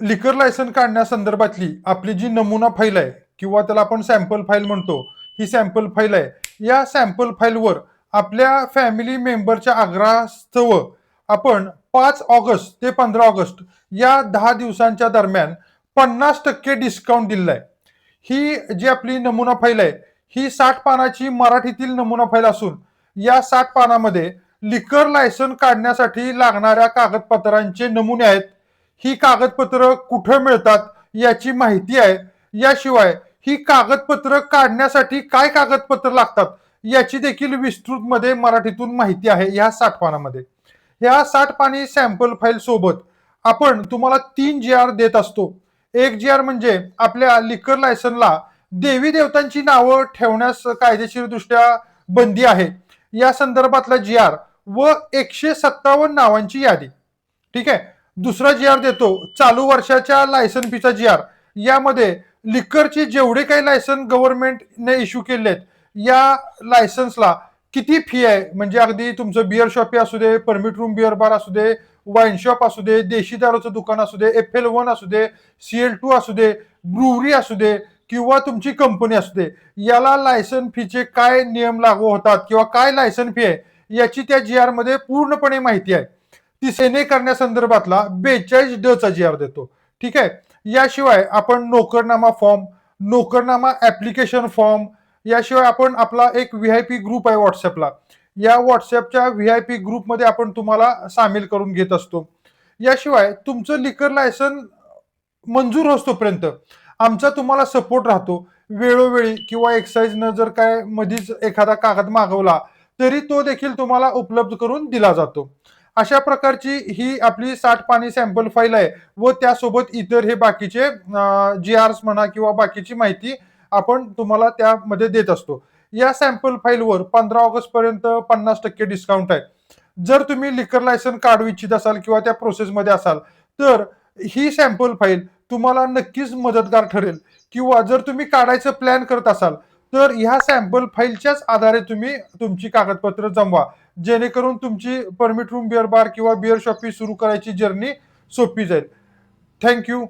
लिकर लायसन काढण्यासंदर्भातली आपली जी नमुना फाईल आहे किंवा त्याला आपण सॅम्पल फाईल म्हणतो ही सॅम्पल फाईल आहे. या सॅम्पल फाईलवर आपल्या फॅमिली मेंबरच्या आग्रहास्तव आपण पाच ऑगस्ट ते पंधरा ऑगस्ट या दहा दिवसांच्या दरम्यान पन्नास टक्के डिस्काउंट दिलेला आहे. ही जी आपली नमुना फाईल आहे ही साठ पानाची मराठीतील नमुना फाईल असून या साठ पानामध्ये लिकर लायसन काढण्यासाठी लागणाऱ्या कागदपत्रांचे नमुने आहेत. ही कागदपत्र कुठं मिळतात याची माहिती आहे. याशिवाय ही कागदपत्र काढण्यासाठी काय कागदपत्र लागतात याची देखील विस्तृत मध्ये मराठीतून माहिती आहे या साठ पानामध्ये या साठ सॅम्पल फाईल सोबत आपण तुम्हाला तीन जी आर देत असतो. एक जी आर म्हणजे आपल्या लिकर लायसनला देवी देवतांची नावं ठेवण्यास कायदेशीर दृष्ट्या बंदी आहे. या संदर्भातला जी आर व एकशे सत्तावन्न नावांची यादी. ठीक आहे? दुसरा जी आर देतो चालू वर्षाच्या लायसन फीचा जी आर. यामध्ये लिक्करचे जेवढे काही लायसन गव्हर्नमेंटने इश्यू केले आहेत या लायसन्सला किती फी आहे? म्हणजे अगदी तुमचं बिअर शॉप असू दे परमिट रूम बिअर बार असू दे वाईन शॉप असू दे देशी दारूचं दुकान असू दे एफ एल वन असू दे सी एल टू असू दे ब्रुवरी असू दे किंवा तुमची कंपनी असू दे याला लायसन फीचे काय नियम लागू होतात किंवा काय लायसन फी आहे याची त्या जी आरमध्ये पूर्णपणे माहिती आहे. ती सेने करण्यासंदर्भातला बेचाळीस ड चा जी आर देतो. ठीक आहे? याशिवाय आपण नोकरनामा फॉर्म नोकरनामा ऍप्लिकेशन फॉर्म याशिवाय आपण आपला एक व्ही आय पी ग्रुप आहे व्हॉट्सअपला या व्हॉट्सअपच्या व्ही आय पी ग्रुपमध्ये आपण तुम्हाला सामील करून घेत असतो. याशिवाय तुमचं लिकर लायसन मंजूर असतोपर्यंत आमचा तुम्हाला सपोर्ट राहतो. वेळोवेळी किंवा एक्साईजनं जर काय मधीच एखादा कागद मागवला तरी तो देखील तुम्हाला उपलब्ध करून दिला जातो. अशा प्रकारची ही आपली साठ पाणी सॅम्पल फाईल आहे व त्यासोबत इतर हे बाकीचे जी आर्स म्हणा किंवा बाकीची माहिती आपण तुम्हाला त्यामध्ये देत असतो. या सॅम्पल फाईलवर पंधरा ऑगस्ट पर्यंत पन्नास टक्के डिस्काउंट आहे. जर तुम्ही लिकर लायसन काढू इच्छित असाल किंवा त्या प्रोसेसमध्ये असाल तर ही सॅम्पल फाईल तुम्हाला नक्कीच मदतगार ठरेल. किंवा जर तुम्ही काढायचं प्लॅन करत असाल तर ह्या सॅम्पल फाईलच्याच आधारे तुम्ही तुमची कागदपत्र जमवा. जेणेकरून तुमची परमिट रूम बिअर बार किंवा बिअर शॉपी सुरू करायची जर्नी सोपी जाईल. थँक्यू